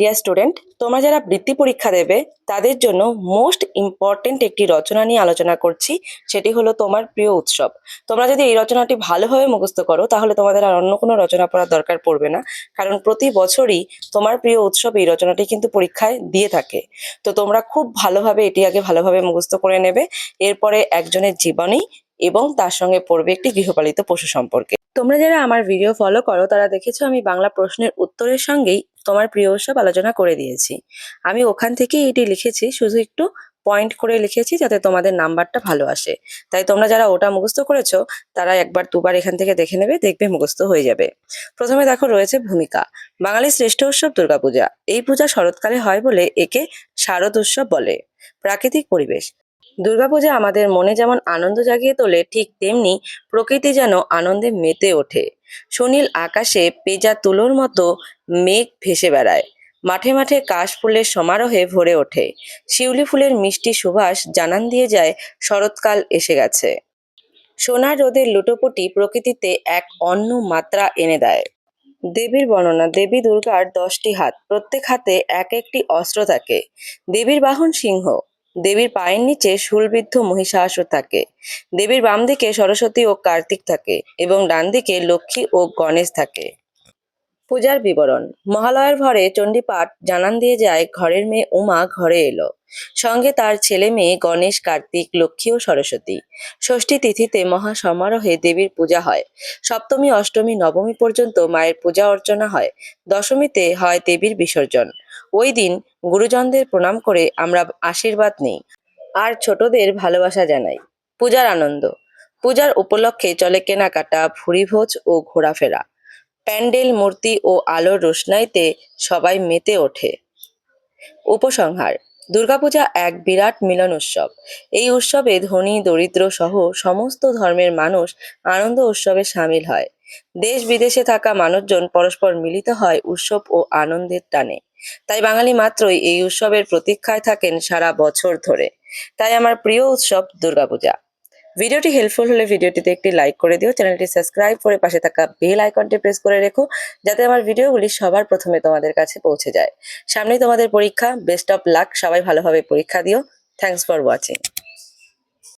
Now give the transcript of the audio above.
Dear student তোমরা যারা বৃত্তি পরীক্ষা দেবে, তাদের জন্য মোস্ট ইম্পর্টেন্ট একটি রচনা নিয়ে আলোচনা করছি, সেটি হলো তোমার প্রিয় উৎসব। তোমরা যদি এই রচনাটি ভালোভাবে মুখস্থ করো, তাহলে তোমাদের আর অন্য কোনো রচনা পড়ার দরকার পড়বে না, কারণ প্রতি বছরই তোমার প্রিয় উৎসব এই রচনাটি কিন্তু পরীক্ষায় দিয়ে থাকে। তো তোমরা খুব ভালোভাবে এটি আগে ভালোভাবে মুখস্থ করে নেবে, এরপরে একজনের জীবনী এবং তার সঙ্গে পড়বে একটি গৃহপালিত পশু সম্পর্কে। তোমরা যারা আমার ভিডিও ফলো করো, তারা দেখেছ আমি বাংলা প্রশ্নের উত্তরের সঙ্গেই তোমার প্রিয় উৎসব আলোচনা করে দিয়েছি। আমি ওখান থেকেই এটি লিখেছি, শুধু একটু পয়েন্ট করে লিখেছি যাতে তোমাদের নাম্বারটা ভালো আসে। তাই তোমরা যারা ওটা মুখস্থ করেছ, তারা একবার দুবার এখান থেকে দেখে নেবে, দেখবে মুখস্থ হয়ে যাবে। প্রথমে দেখো রয়েছে ভূমিকা। বাঙালির শ্রেষ্ঠ উৎসব দুর্গাপূজা। এই পূজা শরৎকালে হয় বলে একে শারদ উৎসব বলে। প্রাকৃতিক পরিবেশ। দুর্গাপূজা আমাদের মনে যেমন আনন্দ জাগিয়ে তোলে, ঠিক তেমনি প্রকৃতি যেন আনন্দে মেতে ওঠে। সুনীল আকাশে পেজা তুলোর মতো মেঘ ভেসে বেড়ায়। মাঠে মাঠে কাশ ফুলের সমারোহে ভরে ওঠে। শিউলি ফুলের মিষ্টি সুবাস জানান দিয়ে যায়, শরৎকাল এসে গেছে। সোনার রোদের লুটোপুটি প্রকৃতিতে এক অন্য মাত্রা এনে দেয়। দেবীর বর্ণনা, দেবী দুর্গার দশটি হাত, প্রত্যেক হাতে এক একটি অস্ত্র থাকে। দেবীর বাহন সিংহ। দেবীর পায়ের নিচে শুলবিদ্ধ মহিষাসুর থাকে। দেবীর বাম দিকে সরস্বতী ও কার্তিক থাকে এবং ডান দিকে লক্ষ্মী ও গণেশ থাকে। পূজার বিবরণ। মহালয়ার ভরে চণ্ডীপাঠ জানান দিয়ে যায়, ঘরের মেয়ে উমা ঘরে এলো। সঙ্গে তার ছেলে মেয়ে গণেশ, কার্তিক, লক্ষ্মী ও সরস্বতী। ষষ্ঠী তিথিতে মহা সমারোহে দেবীর পূজা হয়। সপ্তমী, অষ্টমী, নবমী পর্যন্ত মায়ের পূজা অর্চনা হয়। দশমীতে হয় দেবীর বিসর্জন। ওই দিন গুরুজনদের প্রণাম করে আমরা আশীর্বাদ নিই। আর ছোটদের ভালোবাসা জানাই। পূজার আনন্দ। পূজার উপলক্ষে চলে কেনাকাটা ভুরিভোজ ও ঘোরাফেরা। প্যান্ডেল, মূর্তি ও আলোর রোশনাইতে সবাই মেতে ওঠে। উপসংহার, দুর্গাপূজা এক বিরাট মিলন উৎসব এই উৎসবে ধনী, দরিদ্র সহ সমস্ত ধর্মের মানুষ আনন্দ উৎসবে সামিল হয়। দেশ বিদেশে থাকা মানুষজন পরস্পর মিলিত হয় উৎসব ও আনন্দের টানে। তাই বাঙালি মাত্রই এই উৎসবের প্রতীক্ষায় থাকেন সারা বছর ধরে। তাই আমার প্রিয় উৎসব দুর্গাপূজা। ভিডিওটি হেল্পফুল হলে ভিডিওটিতে একটি লাইক করে দিও। চ্যানেলটি সাবস্ক্রাইব করে পাশে থাকা বেল আইকনটি প্রেস করে রেখো, যাতে আমার ভিডিওগুলি সবার প্রথমে তোমাদের কাছে পৌঁছে যায়। সামনেই তোমাদের পরীক্ষা। বেস্ট অফ লাক সবাই ভালোভাবে পরীক্ষা দিও। Thanks for watching